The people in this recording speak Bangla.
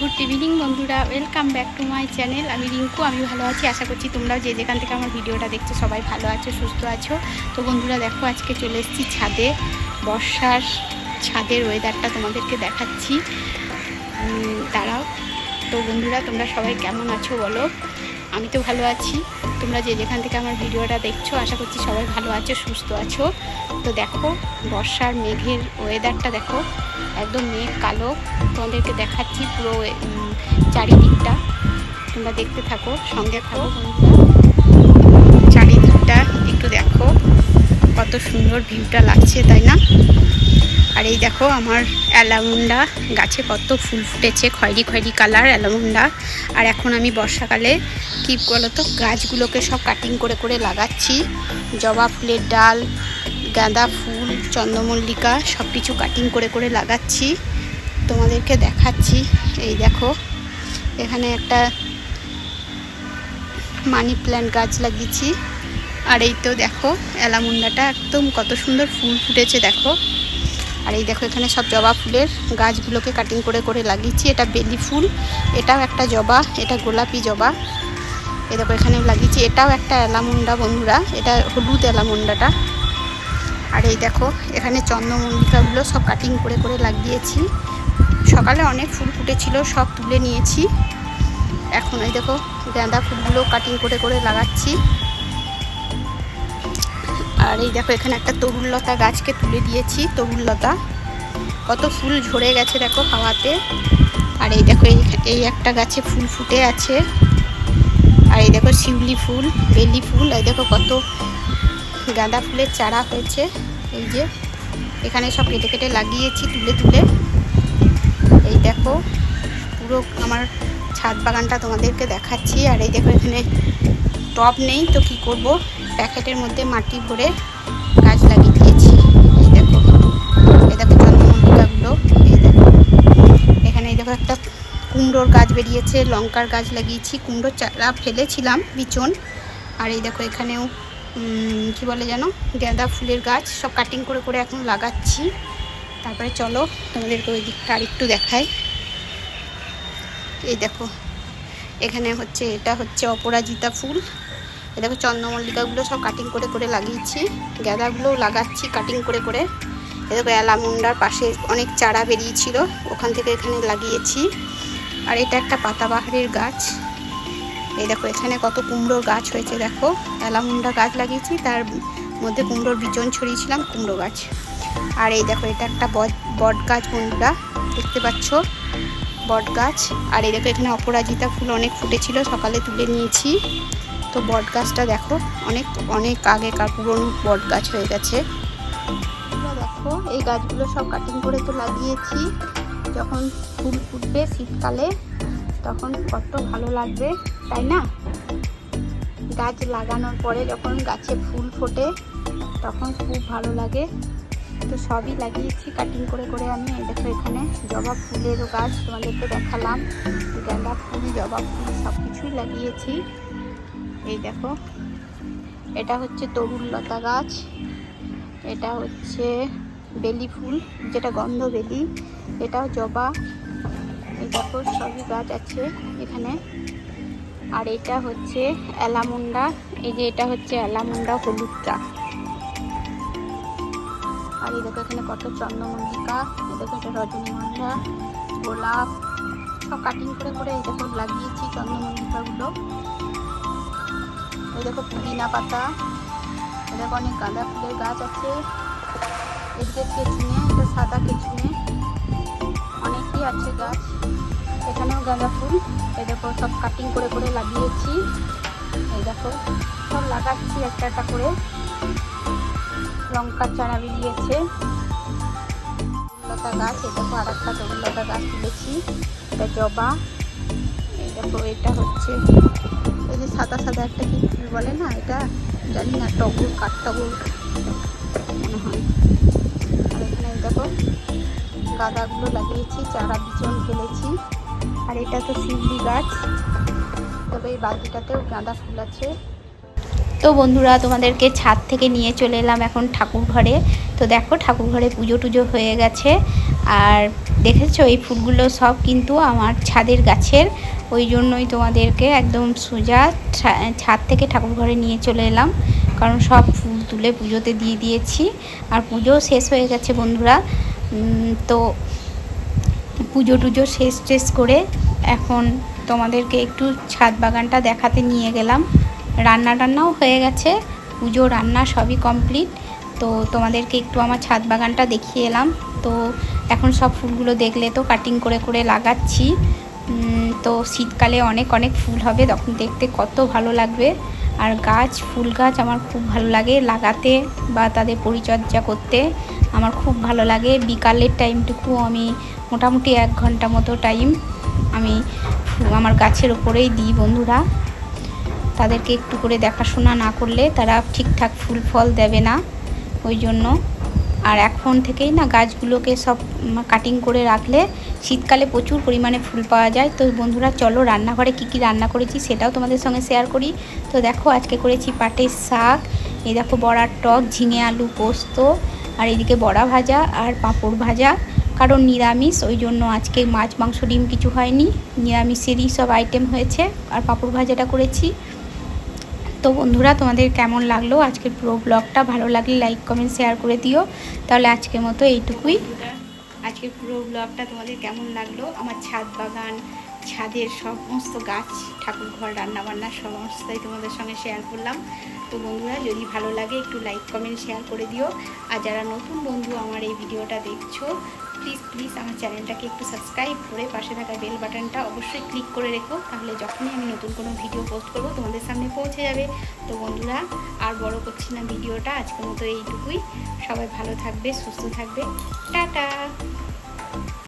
গুড ইভিনিং বন্ধুরা, welcome back to my channel. আমি রিঙ্কু আমি ভালো আছি, আশা করছি তোমরাও যে যেখান থেকে আমার ভিডিওটা দেখছ সবাই ভালো আছো, সুস্থ আছো। তো বন্ধুরা, দেখো, আজকে চলে এসেছি ছাদে, বর্ষার ছাদের ওয়েদারটা তোমাদেরকে দেখাচ্ছি। তারাও তো বন্ধুরা, তোমরা সবাই কেমন আছো বলো? আমি তো ভালো আছি। তোমরা যে যেখান থেকে আমার ভিডিওটা দেখছ, আশা করছি সবাই ভালো আছো, সুস্থ আছো। তো দেখো, বর্ষার মেঘের ওয়েদারটা দেখো। একদম মেঘ কালো। তোমাদেরকে দেখাচ্ছি পুরো চারিদিকটা। তোমরা দেখতে থাকো, সঙ্গে থাকো চারিদিকটা একটু দেখো, কত সুন্দর ভিউটা লাগছে, তাই না? আর এই দেখো, আমার অ্যালামুন্ডা। গাছে কত ফুল ফুটেছে, খয়েরি খয়েরি কালার, অ্যালামুন্ডা। আর এখন আমি বর্ষাকালে কী বলতো, গাছগুলোকে সব কাটিং করে করে লাগাচ্ছি। জবা ফুলের ডাল, গাঁদা ফুল, চন্দ্রমল্লিকা সব কিছু কাটিং করে করে লাগাচ্ছি। তোমাদেরকে দেখাচ্ছি। এই দেখো, এখানে একটা মানি প্ল্যান্ট গাছ লাগিয়েছি। আর এই তো দেখো, অ্যালামুন্ডাটা একদম কত সুন্দর ফুল ফুটেছে, দেখো। আর এই দেখো এখানে সব জবা ফুলের গাছগুলোকে কাটিং করে করে লাগিয়েছি। এটা বেলি ফুল, এটাও একটা জবা, এটা গোলাপি জবা। এই দেখো এখানে লাগিয়েছি। এটাও একটা অ্যালামুন্ডা বন্ধুরা, এটা হলুদ অ্যালামুন্ডাটা। আর এই দেখো এখানে চন্দ্রমল্লিকাগুলো সব কাটিং করে করে লাগিয়েছি। সকালে অনেক ফুল ফুটেছিল, সব তুলে নিয়েছি। এখন এই দেখো গাঁদা ফুলগুলো কাটিং করে করে লাগাচ্ছি। আর এই দেখো, এখানে একটা তরুললতা গাছকে তুলে দিয়েছি তরুললতা কত ফুল ঝরে গেছে দেখো হাওয়াতে। আর এই দেখো এই একটা গাছে ফুল ফুটে আছে। আর এই দেখো শিউলি ফুল, বেলি ফুল, এই দেখো কত গাঁদা ফুলের চারা হয়েছে। এই যে, এখানে সব কেটে কেটে লাগিয়েছি তুলে তুলে। এই দেখো, পুরো আমার ছাদ বাগানটা তোমাদেরকে দেখাচ্ছি। আর এই দেখো, এখানে টব নেই, তো কি করব? প্যাকেটের মধ্যে মাটি ভরে গাছ লাগিয়ে দিয়েছি। এই দেখো এই দেখো চন্দ্রমল্লিকাগুলো এই দেখো। এখানে এই দেখো একটা কুমড়োর গাছ বেরিয়েছে, লঙ্কার গাছ লাগিয়েছি, কুমড়োর চারা ফেলেছিলাম বিচন। আর এই দেখো এখানেও কি বলে যেন, গাঁদা ফুলের গাছ, সব কাটিং করে করে এখন লাগাচ্ছি। তারপরে চলো, তোমাদেরকে ওই দিকটা আরেকটু দেখাই। এই দেখো, এখানে হচ্ছে, এটা হচ্ছে অপরাজিতা ফুল। এ দেখো চন্দ্রমল্লিকাগুলো সব কাটিং করে করে লাগিয়েছি। গাঁদাগুলোও লাগাচ্ছি কাটিং করে করে। এ দেখো অ্যালামুন্ডার পাশে অনেক চারা বেরিয়েছিল, ওখান থেকে এখানে লাগিয়েছি। আর এটা একটা পাতাবাহারের গাছ। এই দেখো এখানে কত কুমড়োর গাছ হয়েছে, দেখো। অ্যালামুন্ডা গাছ লাগিয়েছি, তার মধ্যে কুমড়োর বিচন ছড়িয়েছিলাম, কুমড়ো গাছ। আর এই দেখো এটা একটা বট বট গাছ বন্ধুরা, দেখতে পাচ্ছ? বট গাছ। আর এই দেখো এখানে অপরাজিতা ফুল অনেক ফুটেছিল, সকালে তুলে নিয়েছি। তো বট গাছটা দেখো, অনেক অনেক আগেকার পুরনো বট গাছ হয়ে গেছে। দেখো, এই গাছগুলো সব কাটিং করে তো লাগিয়েছি। যখন ফুল ফুটবে শীতকালে, তখন কত ভালো লাগবে, তাই না? গাছ লাগানোর পরে যখন গাছে ফুল ফোটে, তখন খুব ভালো লাগে। তো সবই লাগিয়েছি কাটিং করে করে আমি। এই দেখো এখানে জবা ফুলেরও গাছ তোমাদেরকে দেখালাম। গাঁদা ফুল, জবা ফুল সব কিছুই লাগিয়েছি। এই দেখো। এটা হচ্ছে তরুললতা গাছ। এটা হচ্ছে বেলি ফুল, যেটা গন্ধ বেলি। এটাও জবা। এই দেখো, সবই গাছ আছে এখানে। আর এটা হচ্ছে অ্যালামুন্ডা। এই যে এটা হচ্ছে অ্যালামুন্ডা হলুদটা। আর এই দেখো এখানে কত চন্দ্রমল্লিকা, এই দেখো এটা রজনীগন্ধা, গোলাপ। সব কাটিং করে করে এই দেখো লাগিয়েছি চন্দ্রমল্লিকাগুলো। এই দেখো পুদিনা পাতা। এই দেখো অনেক গাঁদা ফুলের গাছ আছে। এদিকে কেচুনে, এটা সাদা কেচুনে। অনেকই আছে গাছ। এখানেও গাঁদা ফুল। এই দেখো সব কাটিং করে করে লাগিয়েছি। এই দেখো সব লাগাচ্ছি একটা একটা করে। লঙ্কার চারা বেরিয়েছে। লতা গাছ, এই দেখো আর একটা তরুলতা গাছ তুলেছি। এটা জবা। দেখো, এটা হচ্ছে এই যে সাদা সাদা একটা কি ফুল বলে না, এটা জানি না, টগর কাঠটগর মনে হয়। আর এখানে দেখো, গাঁদাগুলো লাগিয়েছি, চারা বিচন ফেলেছি। আর এটা তো শিউলি গাছ, তবে এই বালতিটাতেও গাঁদা ফুল আছে। তো বন্ধুরা, তোমাদেরকে ছাদ থেকে নিয়ে চলে এলাম এখন ঠাকুর ঘরে তো দেখো ঠাকুর ঘরে পুজো টুজো হয়ে গেছে। আর দেখেছ, এই ফুলগুলো সব কিন্তু আমার ছাদের গাছের। ওই জন্যই তোমাদেরকে একদম সোজা ছাদ থেকে ঠাকুর ঘরে নিয়ে চলে এলাম। কারণ সব ফুল তুলে পুজোতে দিয়ে দিয়েছি। আর পুজোও শেষ হয়ে গেছে বন্ধুরা। তো পুজো টুজো শেষ টেস করে এখন তোমাদেরকে একটু ছাদ বাগানটা দেখাতে নিয়ে গেলাম। রান্না টান্নাও হয়ে গেছে। পুজো, রান্না সবই কমপ্লিট। তো তোমাদেরকে একটু আমার ছাদ বাগানটা দেখিয়ে এলাম। তো এখন সব ফুলগুলো দেখলে তো কাটিং করে করে লাগাচ্ছি। তো শীতকালে অনেক অনেক ফুল হবে, তখন দেখতে কত ভালো লাগবে। আর গাছ, ফুল গাছ আমার খুব ভালো লাগে লাগাতে বা তাদের পরিচর্যা করতে। আমার খুব ভালো লাগে। বিকালের টাইমটুকু আমি মোটামুটি এক ঘণ্টা মতো টাইম আমি আমার গাছের ওপরেই দিই বন্ধুরা। তাদেরকে একটু করে দেখাশোনা না করলে তারা ঠিকঠাক ফুল, ফল দেবে না। ওই জন্য আর এখন থেকেই না গাছগুলোকে সব কাটিং করে রাখলে শীতকালে প্রচুর পরিমাণে ফুল পাওয়া যায়। তো বন্ধুরা, চলো রান্নাঘরে কী কী রান্না করেছি সেটাও তোমাদের সঙ্গে শেয়ার করি। তো দেখো, আজকে করেছি পাটের শাক, এই দেখো বড়ার টক, ঝিঙে আলু পোস্ত, আর এদিকে বড়া ভাজা আর পাঁপড় ভাজা। কারণ নিরামিষ, ওই জন্য আজকে মাছ, মাংস, ডিম কিছু হয়নি। নিরামিষেরই সব আইটেম হয়েছে, আর পাঁপড় ভাজাটা করেছি। তো বন্ধুরা, তোমাদের কেমন লাগল আজকের পুরো ব্লগটা ভালো লাগলে লাইক কমেন্ট শেয়ার করে দিও। তাহলে আজকের মতো এইটুকুই। আজকের পুরো ব্লগটা তোমাদের কেমন লাগল? আমার ছাদ বাগান, ছাদের সমস্ত গাছ, ঠাকুর ঘর রান্নাবান্না সমস্তই তোমাদের সঙ্গে শেয়ার করলাম। তো বন্ধুরা, যদি ভালো লাগে একটু লাইক কমেন্ট শেয়ার করে দিও। আর যারা নতুন বন্ধু আমার এই ভিডিওটা দেখছ প্লিজ প্লিজ আমার চ্যানেলটাকে একটু সাবস্ক্রাইব করে পাশে থাকা বেল বাটনটা অবশ্যই ক্লিক করে রেখো। তাহলে যখনই আমি নতুন কোনো ভিডিও পোস্ট করব, তোমাদের সামনে পৌঁছে যাবে। তো বন্ধুরা, আর বড় করছি না ভিডিওটা আজকের মতো এইটুকুই। সবাই ভালো থাকবে, সুস্থ থাকবে। টাটা!